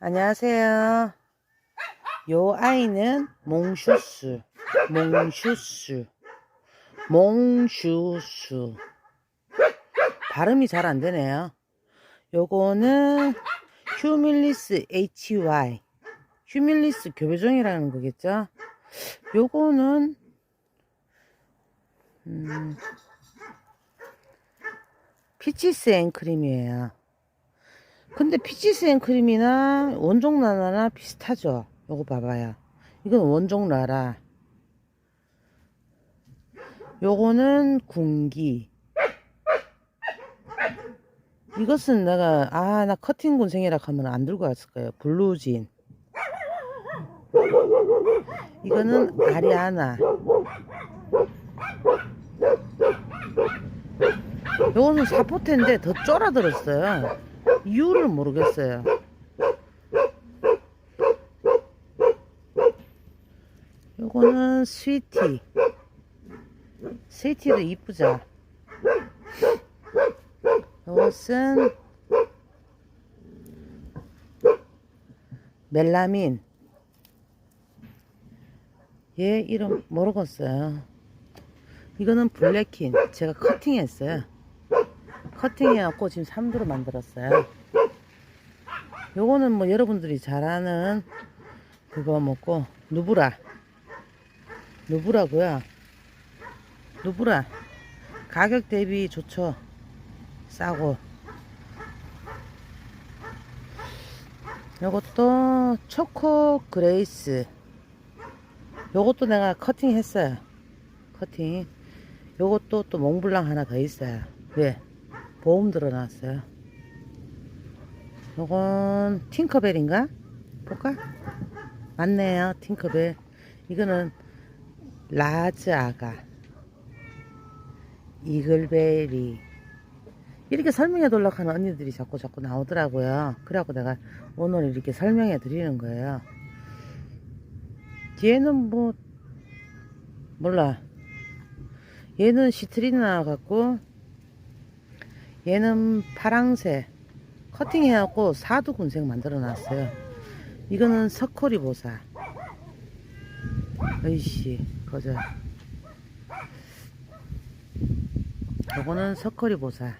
안녕하세요. 요 아이는 몽슈스, 몽슈스, 몽슈스. 발음이 잘 안 되네요. 요거는 휴밀리스 HY. 휴밀리스 교배종이라는 거겠죠? 요거는, 음, 피치스 앤크림이에요. 근데 피치스 앤크림이나 원종 라라나 비슷하죠? 요거 봐봐요. 이건 원종 라라. 요거는 군기. 이것은 내가 아 나 커팅 군생이라 하면 안 들고 왔을 거예요. 블루진. 이거는 아리아나. 요거는 사포테인데 더 쫄아들었어요. 이유를 모르겠어요. 요거는 스위티. 스위티도 이쁘죠? 요것은 멜라민. 얘 이름 모르겠어요. 이거는 블랙킨. 제가 커팅했어요. 커팅해갖고 지금 3두로 만들었어요. 요거는 뭐 여러분들이 잘 아는 그거 먹고 누브라. 누브라고요. 누브라. 가격 대비 좋죠. 싸고. 요것도 초코 그레이스. 요것도 내가 커팅 했어요. 커팅. 요것도 또 몽블랑 하나 더 있어요. 왜? 보험 들어놨어요. 요건 팅커벨인가? 볼까? 맞네요. 팅커벨. 이거는 라즈 아가. 이글베리. 이렇게 설명해 달라고 하는 언니들이 자꾸 자꾸 나오더라고요. 그래갖고 내가 오늘 이렇게 설명해 드리는 거예요. 얘는 뭐, 몰라. 얘는 시트리나 같고, 얘는 파랑새. 커팅해갖고 사두 군색 만들어 놨어요. 이거는 석호리 보사. 으이씨, 거저. 요거는 석호리 보사.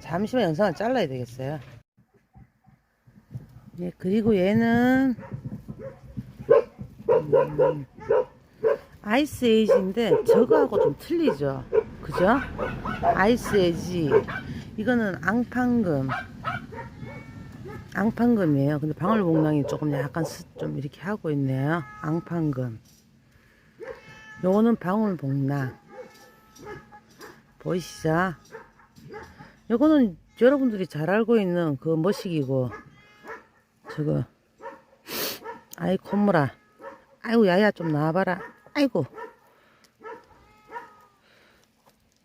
잠시만 영상을 잘라야 되겠어요. 예, 그리고 얘는 음, 아이스 에이지인데 저거하고 좀 틀리죠. 그죠? 아이스 에이지 이거는 앙팡금 앙팡금이에요. 근데 방울복랑이 조금 약간 스- 좀 이렇게 하고 있네요. 앙팡금 요거는 방울복랑 보이시죠? 요거는 여러분들이 잘 알고 있는 그 머시기고 저거 아이 콧물아 아이고 야야 좀 나와봐라 아이고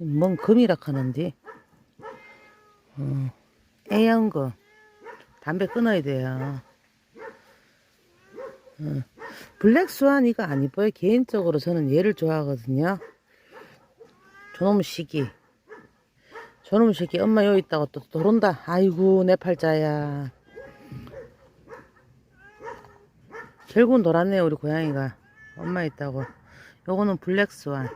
뭔 금이라 하는데 어, 애연금 담배 끊어야 돼요. 어, 블랙스완 이거 안 이뻐요? 개인적으로 저는 얘를 좋아하거든요. 저놈 시기. 저놈 새끼 엄마 여기 있다고 또 돌아온다. 아이고 내 팔자야. 결국은 돌았네요 우리 고양이가. 엄마 있다고. 요거는 블랙스완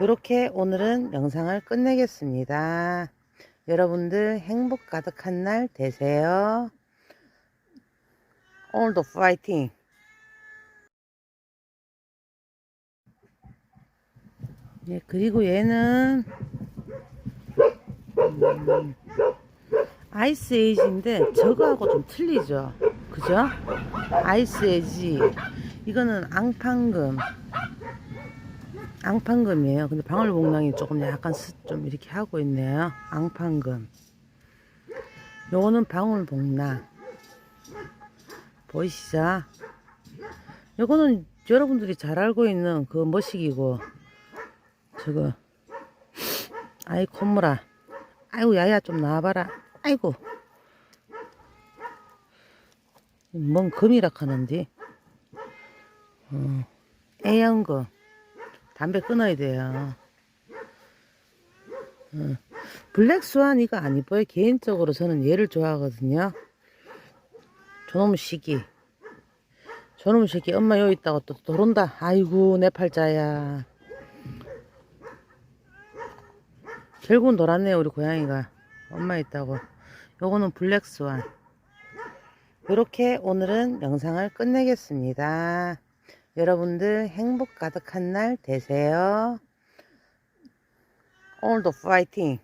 이렇게 오늘은 영상을 끝내겠습니다. 여러분들 행복 가득한 날 되세요. 오늘도 파이팅! 예, 그리고 얘는 음, 아이스 에이지인데 저거하고 좀 틀리죠? 그죠? 아이스 에이지. 이거는 앙팡금 앙팡금이에요. 근데 방울복랑이 조금 약간 스- 좀 이렇게 하고 있네요. 앙팡금. 요거는 방울복랑. 보이시죠? 요거는 여러분들이 잘 알고 있는 그 머시기고 저거 아이 콧물아. 아이고 야야 좀 나와봐라. 아이고. 뭔 금이라 하는데 어, 애연금 담배 끊어야 돼요 블랙스완 이거 안 이뻐요. 개인적으로 저는 얘를 좋아하거든요. 저놈의 시기. 저놈의 새끼 엄마 여기 있다고 또 돌아온다. 아이고 내 팔자야. 결국은 돌았네요 우리 고양이가. 엄마 있다고. 요거는 블랙스완. 이렇게 오늘은 영상을 끝내겠습니다. 여러분들 행복 가득한 날 되세요. 오늘도 파이팅!